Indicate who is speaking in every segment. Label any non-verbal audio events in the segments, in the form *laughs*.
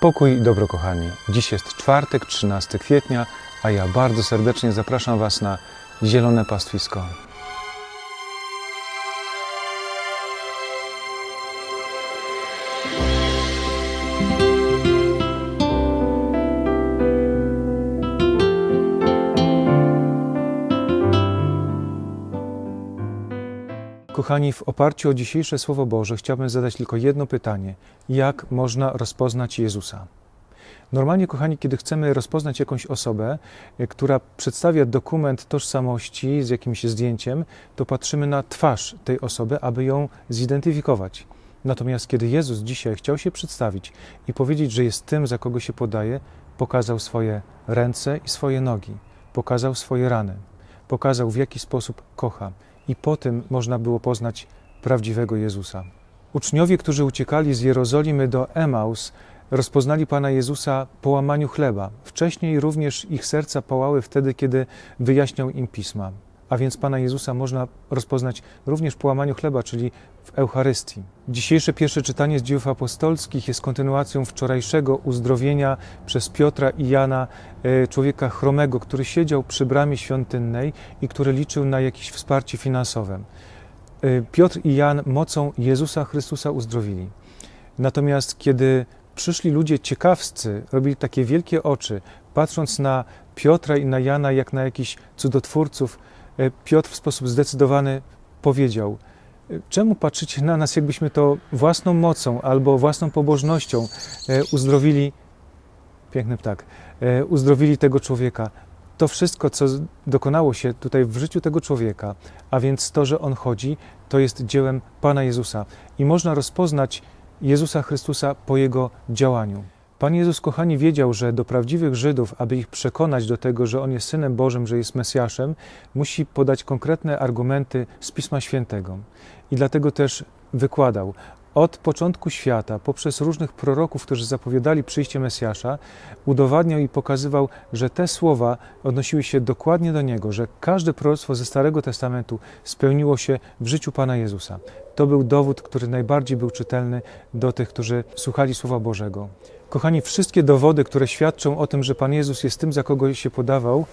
Speaker 1: Pokój i dobro, kochani. Dziś jest czwartek, 13 kwietnia, a ja bardzo serdecznie zapraszam Was na Zielone Pastwisko. Kochani, w oparciu o dzisiejsze Słowo Boże chciałbym zadać tylko jedno pytanie. Jak można rozpoznać Jezusa? Normalnie, kochani, kiedy chcemy rozpoznać jakąś osobę, e, która przedstawia dokument tożsamości z jakimś zdjęciem, to patrzymy na twarz tej osoby, aby ją zidentyfikować. Natomiast kiedy Jezus dzisiaj chciał się przedstawić i powiedzieć, że jest tym, za kogo się podaje, pokazał swoje ręce i swoje nogi, pokazał swoje rany, pokazał w jaki sposób kocha, i po tym można było poznać prawdziwego Jezusa. Uczniowie, którzy uciekali z Jerozolimy do Emaus, rozpoznali Pana Jezusa po łamaniu chleba. Wcześniej również ich serca pałały wtedy, kiedy wyjaśniał im pisma. A więc Pana Jezusa można rozpoznać również po łamaniu chleba, czyli w Eucharystii. Dzisiejsze pierwsze czytanie z dziejów apostolskich jest kontynuacją wczorajszego uzdrowienia przez Piotra i Jana e, człowieka chromego, który siedział przy bramie świątynnej i który liczył na jakieś wsparcie finansowe. E, Piotr i Jan mocą Jezusa Chrystusa uzdrowili. Natomiast kiedy przyszli ludzie ciekawscy, robili takie wielkie oczy, patrząc na Piotra i na Jana jak na jakichś cudotwórców, Piotr w sposób zdecydowany powiedział: Czemu patrzycie na nas, jakbyśmy to własną mocą albo własną pobożnością e, uzdrowili, piękny ptak, e, uzdrowili tego człowieka? To wszystko, co dokonało się tutaj w życiu tego człowieka, a więc to, że on chodzi, to jest dziełem Pana Jezusa. I można rozpoznać Jezusa Chrystusa po jego działaniu. Pan Jezus, kochani, wiedział, że do prawdziwych Żydów, aby ich przekonać do tego, że On jest Synem Bożym, że jest Mesjaszem, musi podać konkretne argumenty z Pisma Świętego. I dlatego też wykładał od początku świata, poprzez różnych proroków, którzy zapowiadali przyjście Mesjasza, udowadniał i pokazywał, że te słowa odnosiły się dokładnie do Niego, że każde proroctwo ze Starego Testamentu spełniło się w życiu Pana Jezusa. To był dowód, który najbardziej był czytelny do tych, którzy słuchali Słowa Bożego. Kochani, wszystkie dowody, które świadczą o tym, że Pan Jezus jest tym, za kogo się podawał,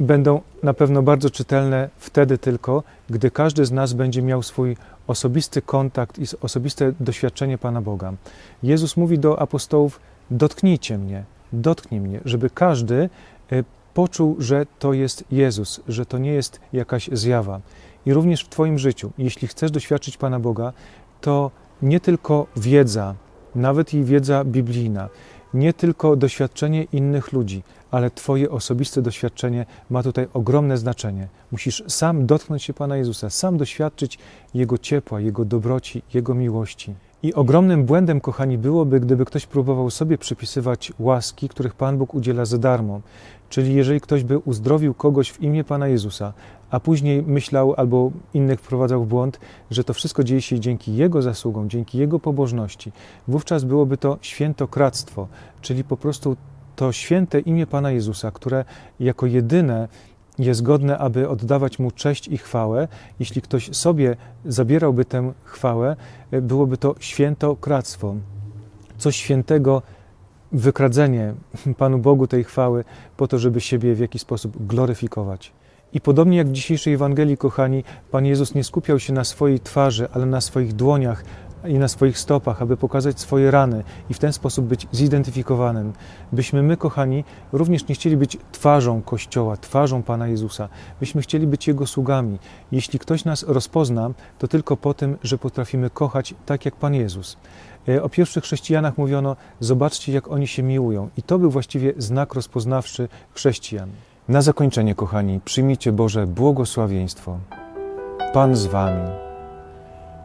Speaker 1: będą na pewno bardzo czytelne wtedy tylko, gdy każdy z nas będzie miał swój osobisty kontakt i osobiste doświadczenie Pana Boga. Jezus mówi do apostołów: Dotknijcie mnie, dotknij mnie, żeby każdy e, poczuł, że to jest Jezus, że to nie jest jakaś zjawa. I również w Twoim życiu, jeśli chcesz doświadczyć Pana Boga, to nie tylko wiedza, nawet i wiedza biblijna, nie tylko doświadczenie innych ludzi, ale Twoje osobiste doświadczenie ma tutaj ogromne znaczenie. Musisz sam dotknąć się Pana Jezusa, sam doświadczyć Jego ciepła, Jego dobroci, Jego miłości. I ogromnym błędem, kochani, byłoby, gdyby ktoś próbował sobie przypisywać łaski, których Pan Bóg udziela za darmo. Czyli jeżeli ktoś by uzdrowił kogoś w imię Pana Jezusa, a później myślał albo innych wprowadzał w błąd, że to wszystko dzieje się dzięki Jego zasługom, dzięki Jego pobożności, wówczas byłoby to świętokradztwo, czyli po prostu to święte imię Pana Jezusa, które jako jedyne jest godne, aby oddawać Mu cześć i chwałę. Jeśli ktoś sobie zabierałby tę chwałę, byłoby to świętokradztwo. Coś świętego, wykradzenie *laughs* Panu Bogu tej chwały po to, żeby siebie w jakiś sposób gloryfikować. I podobnie jak w dzisiejszej Ewangelii, kochani, Pan Jezus nie skupiał się na swojej twarzy, ale na swoich dłoniach i na swoich stopach, aby pokazać swoje rany i w ten sposób być zidentyfikowanym. Byśmy my, kochani, również nie chcieli być twarzą Kościoła, twarzą Pana Jezusa. Byśmy chcieli być Jego sługami. Jeśli ktoś nas rozpozna, to tylko po tym, że potrafimy kochać tak jak Pan Jezus. E, o pierwszych chrześcijanach mówiono: Zobaczcie, jak oni się miłują. I to był właściwie znak rozpoznawczy chrześcijan. Na zakończenie, kochani, przyjmijcie Boże błogosławieństwo. Pan z Wami.